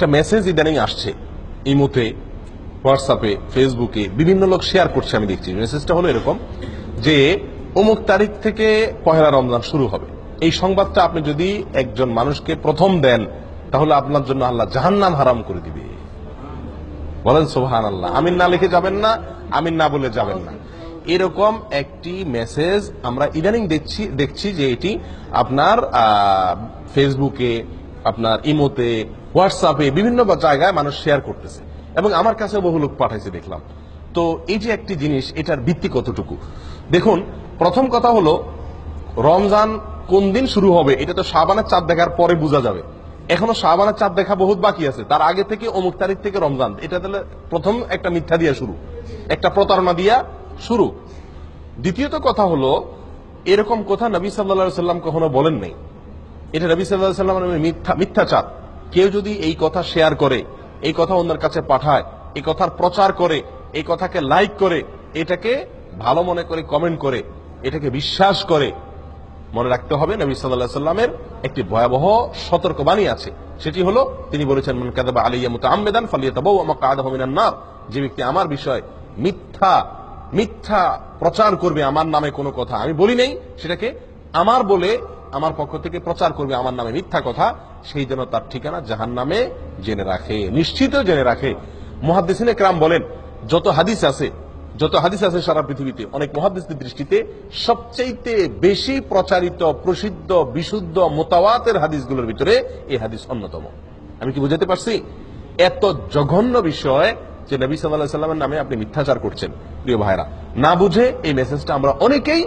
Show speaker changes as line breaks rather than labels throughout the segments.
একটা মেসেজ ইদানিং আসছে। ইমোতে হোয়াটসঅ্যাপে ফেসবুকে বিভিন্ন লোক শেয়ার করছে, আমি দেখছি। মেসেজটা হলো এরকম যে, অমুক তারিখ থেকে পহেলা রমজান শুরু হবে। এই সংবাদটা আপনি যদি একজন মানুষকে প্রথম দেন, তাহলে আপনার জন্য আল্লাহ জাহান্নাম হারাম করে দিবে। বলেন সোহান আল্লাহ আমিন না লিখে যাবেন না, আমিন না বলে যাবেন না। এরকম একটি মেসেজ আমরা ইদানিং দেখছি দেখছি যে এটি আপনার ফেসবুকে আপনার ইমোতে, হোয়াটসঅ্যাপে, বিভিন্ন জায়গায় মানুষ শেয়ার করতেছে। এবং আমার কাছে বহু লোক পাঠাইছে দেখলাম। তো এই যে একটি জিনিস, এটার ভিত্তি কতটুকু? দেখুন, প্রথম কথা হলো, রমজান কোন দিন শুরু হবে, এটা তো শাবানের চাঁদ দেখার পরে বোঝা যাবে। এখনও শাহবানের চাঁদ দেখা বহুত বাকি আছে। তার আগে থেকে, অমুক তারিখ থেকে রমজান। এটা তাহলে প্রথম একটা মিথ্যা দিয়া শুরু। একটা প্রতারণা দিয়া শুরু। দ্বিতীয়ত কথা হলো, এরকম কথা নবী সাল্লা সাল্লাম কখনো বলেন নাই। এটা নবী সাল্লাহ সাল্লামের মিথ্যা মিথ্যা চাঁদ কেউ যদি এই কথা শেয়ার করে, এই কথা অন্যের কাছে পাঠায়, এই কথার প্রচার করে, এই কথাকে লাইক করে, এটাকে ভালো মনে করে কমেন্ট করে, এটাকে বিশ্বাস করে, মনে রাখতে হবে নবী সাল্লাহ সাল্লামের একটি ভয়াবহ সতর্কবাণী আছে। সেটি হলো, তিনি বলেছেন, মন কাদাবা আলিয়া মুতা আমেদান ফালিয়াতাবু আমাকে আদা হমিনান নার। যে ব্যক্তি আমার বিষয় মিথ্যা মিথ্যা প্রচার করবে আমার নামে কোনো কথা, আমি বলি নেই, সেটাকে আমার বলে আমার পক্ষ থেকে প্রচার করবে আমার নামে মিথ্যা কথা, সেই জন্য তার ঠিকানা জাহান নামে জেনে রাখে নিশ্চিত জেনে রাখে। মহাদ্দিসিনে ক্রাম বলেন, যত হাদিস আছে, যত হাদিস আছে সারা পৃথিবীতে, অনেক মহাদিসের দৃষ্টিতে সবচাইতে বেশি প্রচারিত, প্রসিদ্ধ, বিশুদ্ধ, মোতাওয়াতের হাদিসগুলোর ভিতরে এই হাদিস অন্যতম। আমি কি বুঝাতে পারছি? এত জঘন্য বিষয় যে নবী সাল্লাহ সাল্লামের নামে আপনি মিথ্যাচার করছেন, প্রিয় ভাইরা না বুঝে এই মেসেজটা আমরা অনেকেই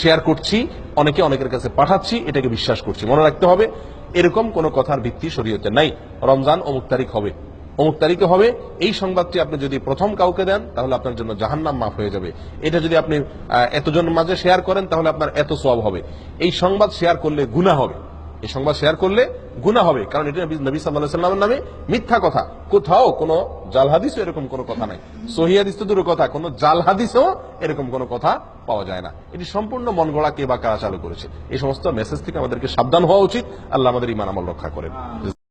শেয়ার করছি অনেকে অনেকের কাছে পাঠাচ্ছি, এটাকে বিশ্বাস করছি। মনে রাখতে হবে, এরকম কোনো কথার ভিত্তি শরীয়তে নাই। রমজান অমুক তারিখ হবে। অমুক তারিখে হবে, এই সংবাদটি আপনি যদি প্রথম কাউকে দেন, তাহলে আপনার জন্য জাহান্নাম মাফ হয়ে যাবে। এটা যদি আপনি এতজন মাঝে শেয়ার করেন, তাহলে আপনার এত সব হবে। এই সংবাদ শেয়ার করলে গুণা হবে। এই সংবাদ শেয়ার করলে গুণা হবে। কারণ এটা নবী- সাল্লাহ সাল্লামের নামে মিথ্যা কথা। কোথাও কোনো জাল হাদিসও এরকম কোনো কথা নাই। সহি তো দূরের কথা, কোনো জাল হাদিসও এরকম কোনো কথা পাওয়া যায় না। এটি সম্পূর্ণ মন গড়া কে বা কারা চালু করেছে। এই সমস্ত মেসেজ থেকে আমাদেরকে সাবধান হওয়া উচিত। আল্লাহ আমাদের ইমান আমল রক্ষা করেন।